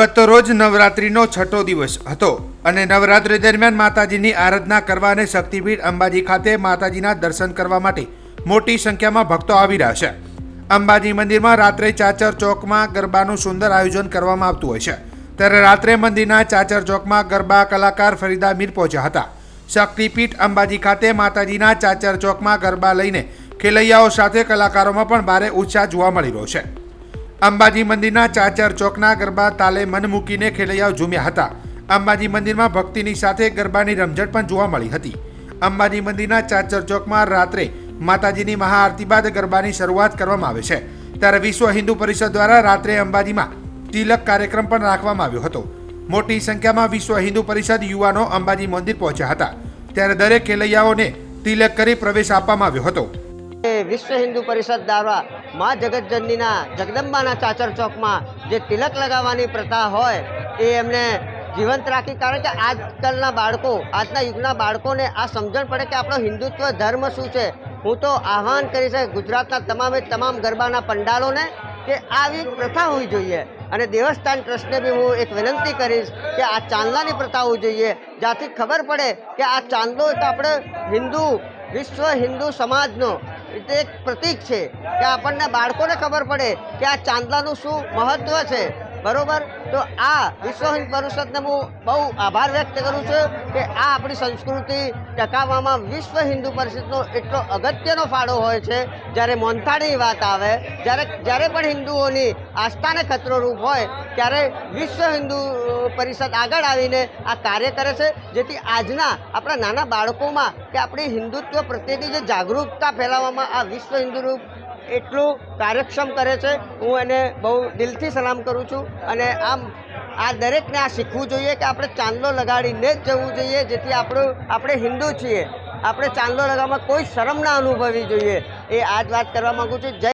ગત રોજ નવરાત્રિનો છઠ્ઠો દિવસ હતો અને નવરાત્રિ દરમિયાન માતાજીની આરાધના કરવા અને શક્તિપીઠ અંબાજી ખાતે માતાજીના દર્શન કરવા માટે મોટી સંખ્યામાં ભક્તો આવી રહ્યા છે. અંબાજી મંદિરમાં રાત્રે ચાચર ચોકમાં ગરબાનું સુંદર આયોજન કરવામાં આવતું હોય છે. ત્યારે રાત્રે મંદિરના ચાચર ચોકમાં ગરબા કલાકાર ફરીદા મીર પહોંચ્યા હતા. શક્તિપીઠ અંબાજી ખાતે માતાજીના ચાચર ચોકમાં ગરબા લઈને ખેલૈયાઓ સાથે કલાકારોમાં પણ ભારે ઉત્સાહ જોવા મળી રહ્યો છે. અંબાજી મંદિરના ચાચર ચોકના ગરબા તાલે મન મૂકીને ખેલૈયાઓ ઝૂમ્યા હતા. અંબાજી મંદિરમાં ભક્તિની સાથે ગરબાની રમઝટ પણ જોવા મળી હતી. અંબાજી મંદિરના ચાચર ચોકમાં રાત્રે માતાજીની મહાઆરતી બાદ ગરબાની શરૂઆત કરવામાં આવે છે. ત્યારે વિશ્વ હિન્દુ પરિષદ દ્વારા રાત્રે અંબાજીમાં તિલક કાર્યક્રમ પણ રાખવામાં આવ્યો હતો. મોટી સંખ્યામાં વિશ્વ હિન્દુ પરિષદ યુવાનો અંબાજી મંદિર પહોંચ્યા હતા. ત્યારે દરેક ખેલૈયાઓને તિલક કરી પ્રવેશ આપવામાં આવ્યો હતો. વિશ્વ હિન્દુ પરિષદ દ્વારા મા જગતજનનીના જગદંબાના ચાચર ચોકમાં જે તિલક લગાવવાની પ્રથા હોય, એ એમને જીવંત રાખી. કારણ કે આજકાલના બાળકો, આજના યુગના બાળકોને આ સમજણ પડે કે આપણો હિન્દુત્વ ધર્મ શું છે. હું તો આહ્વાન કરીશ ગુજરાતના તમામે તમામ ગરબાના પંડાલોને કે આવી પ્રથા હોવી જોઈએ. અને દેવસ્થાન ટ્રસ્ટને બી હું એક વિનંતી કરીશ કે આ ચાંદલાની પ્રથા હોવી જોઈએ. જ્યાંથી ખબર પડે કે આ ચાંદલો તો આપણે હિન્દુ, વિશ્વ હિન્દુ સમાજનો તે એક પ્રતીક છે કે આપણને બાળકોને ખબર પડે કે આ ચાંદલાનું શું મહત્ત્વ છે. બરોબર? તો આ વિશ્વ હિન્દુ પરિષદને હું બહુ આભાર વ્યક્ત કરું છું કે આ આપણી સંસ્કૃતિ ટકાવવામાં વિશ્વ હિન્દુ પરિષદનો એટલો અગત્યનો ફાળો હોય છે. જ્યારે મોનથાળની વાત આવે, જ્યારે જ્યારે પણ હિન્દુઓની આસ્થાને ખતરોરૂપ હોય, ત્યારે વિશ્વ હિન્દુ પરિષદ આગળ આવીને આ કાર્ય કરે છે. જેથી આજના આપણા નાના બાળકોમાં કે આપણી હિન્દુત્વ પ્રત્યેની જે જાગૃતતા ફેલાવવામાં આ વિશ્વ હિન્દુ રૂપ એટલું કાર્યક્ષમ કરે છે. હું એને બહુ દિલથી સલામ કરું છું અને આમ આ દરેકને આ શીખવું જોઈએ કે આપણે ચાંદલો લગાડીને જ જવું જોઈએ, જેથી આપણું, આપણે હિન્દુ છીએ. આપણે ચાંદલો લગાવવામાં કોઈ શરમ ના અનુભવવી જોઈએ. એ આ જ વાત કરવા માગું છું. જય